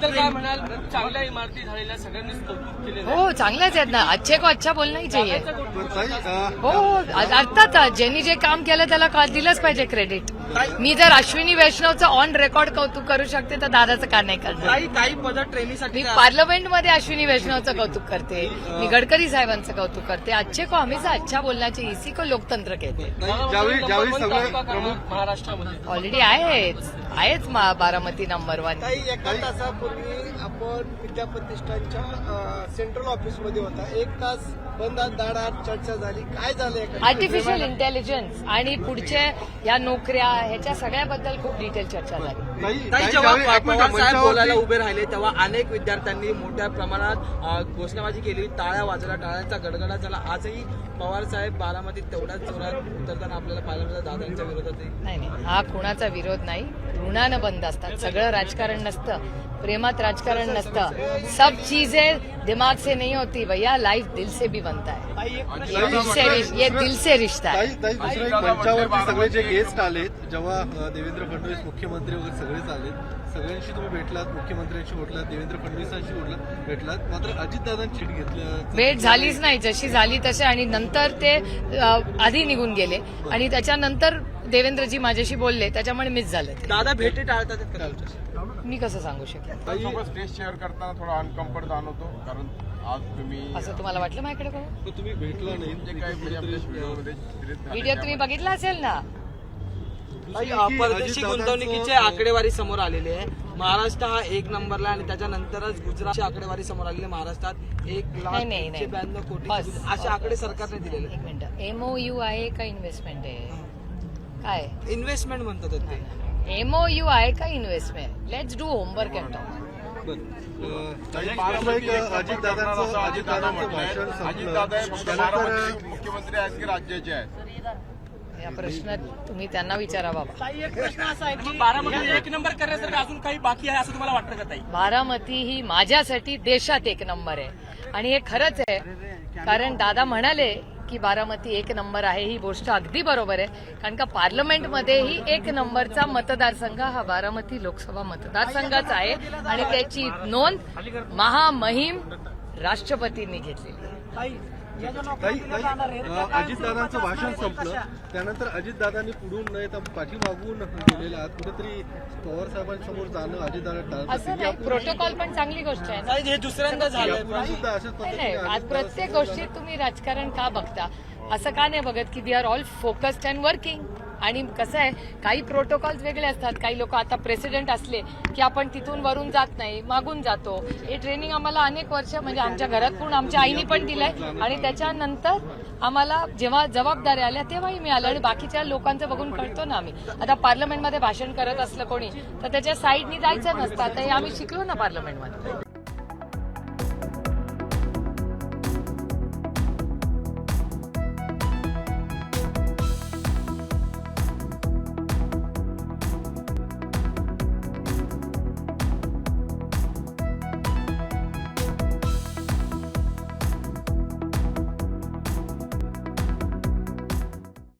त्याबद्दल काय म्हणाल? चांगल्या इमारती झालेल्या सगळ्यांनीच कौतुक केलेलं आहे. हो चांगल्याच आहेत ना. अच्छे को अच्छा बोलना ही चाहिए. हो हो अर्थात ज्यांनी जे काम केलं त्याला का- दिलंच पाहिजे क्रेडिट मी जर अश्विनी वैष्णवचं ऑन रेकॉर्ड कौतुक करू शकते तर दादाचं का नाही करणार? काही काही पद ट्रेनिंगसाठी मी पार्लमेंटमध्ये अश्विनी वैष्णवचं कौतुक करते. मी गडकरी साहेबांचं कौतुक करते. अच्छे को हमेशा अच्छा बोलण्याचे इसी को लोकतंत्र कहते. ज्यावेळी ज्यावेळी सगळे प्रमुख क्रमांक महाराष्ट्रामध्ये. ऑलरेडी आहेच. आहेच मा- बारामती नंबर वन. काही एका तासापूर्वी आपण विद्या प्रतिष्ठानच्या अ, सेंट्रल ऑफिसमध्ये होता. एक तास बंद दाडात चर्चा झाली. काय झालं एका आर्टिफिशियल इंटेलिजन्स आणि पुढच्या या नोकऱ्या ह्याच्या सगळ्याबद्दल खूप डिटेल चर्चा झाली. जेव्हा पवार साहेब बोलायला उभे राहिले तेव्हा अनेक विद्यार्थ्यांनी मोठ्या प्रमाणात घोषणाबाजी केली. टाळ्या वाजवल्या टाळ्यांचा गडगडा झाला. आजही पवार साहेब बारामतीत तेवढ्याच जोरात उतरताना आपल्याला पाहायला मिळतं दादांच्या विरोधातही. नाही नाही. हा कुणाचा विरोध नाही. ऋणानं बंद असतात. सगळं राजकारण नसतं. प्रेमात राजकारण नसतं. सब चीजें दिमाग से नहीं होती. भैया लाइफ दिल से भी बनता है. दिल से रिश- ये दिल से रिश्ता ताई ताई दुसरं एक मंचावरती सगळे जे गेस्ट आलेत जेव्हा अं, देवेंद्र फडणवीस मुख्यमंत्री वगैरे सगळेच आलेत सगळ्यांशी तुम्ही भेटलात मुख्यमंत्र्यांशी भेटलात देवेंद्र फडणवीसांशी भेटलात भेटलात मात्र अजितदादांची भेट घेतलं भेट झालीच नाही. जशी झाली तसे आणि नंतर ते अ, आधी निघून गेले. आणि त्याच्यानंतर देवेंद्रजी माझ्याशी बोलले त्याच्यामुळे मिस झालं ते. दादा भेटी टाळतात का तुमच्याशी? मी कसं सांगू शकेन? ताई. सोबत स्टेज शेअर करताना थोडा अनकम्फर्ट जाणवतो कारण आज तुम्ही असं तुम्हाला वाटलं माझ्याकडे तुम्ही भेटला नाही. जे काही म्हणजे आपल्या व्हिडिओमध्ये चित्रित झाले व्हिडिओ तुम्ही बघितला असेल ना? ताई, अ, परदेशी गुंतवणुकीची आकडेवारी समोर आलेली आहे. महाराष्ट्र हा एक नंबरला आणि त्याच्यानंतरच गुजरातची आकडेवारी समोर आलेली आहे महाराष्ट्रात. एक लाख नाही, नाही, नाही. ब्याण्णव कोटी बस. असे आकडे सरकारने दिलेले एक मिनिट. एमओयू आहे का इन्व्हेस्टमेंट आहे? काय? इन्व्हेस्टमेंट म्हणतात ते. एमओयू आहे का investment let's do homework and talk हे मुख्यमंत्री आहेत की राज्याचे आहेत? या प्रश्न तुम्ही त्यांना विचारा बाबा. बारामती एक नंबर करण्यासारखं अजून काही बाकी आहे असं तुम्हाला वाटतं का ताई? बारामती ही माझ्यासाठी देशात एक नंबर आहे. आणि हे खरंच आहे कारण दादा म्हणाले की बारामती एक नंबर आहे ही गोष्ट अगदी बरोबर आहे. कारण का पार्लमेंटमध्येही एक नंबरचा मतदारसंघ हा बारामती लोकसभा मतदारसंघाचा आहे. आणि त्याची नोंद महामहिम राष्ट्रपतींनी घेतलेली आहे. अजितदादांचं भाषण संपलं. त्यानंतर अजितदादांनी पुढून न येता पाठीमागून गेलेले आहात. कुठेतरी पवार साहेबांसमोर जाणं अजितदादा असं नाही प्रोटोकॉल पण चांगली गोष्ट आहे हे दुसऱ्यांदा झालं सुद्धा अशाच नाही पद्धतीने नाही प्रत्येक गोष्टीत तुम्ही राजकारण का बघता? असं का नाही बघत की we are all focused and working आणि कसं आहे काही प्रोटोकॉल्स वेगळे असतात काही लोक आता प्रेसिडेंट असले की आपण तिथून वरून जात नाही मागून जातो. हे ट्रेनिंग आम्हाला अनेक वर्ष म्हणजे आमच्या घरात पूर्ण आमच्या आईनी पण दिलंय आणि त्याच्यानंतर आम्हाला जेव्हा जबाबदाऱ्या आल्या तेव्हाही मिळालं आणि बाकीच्या लोकांचं बघून कळतो ना आम्ही. आता पार्लमेंटमध्ये भाषण करत असलं कोणी तर त्याच्या साईडनी जायचं नसतं. आता हे आम्ही शिकलो ना पार्लमेंटमध्ये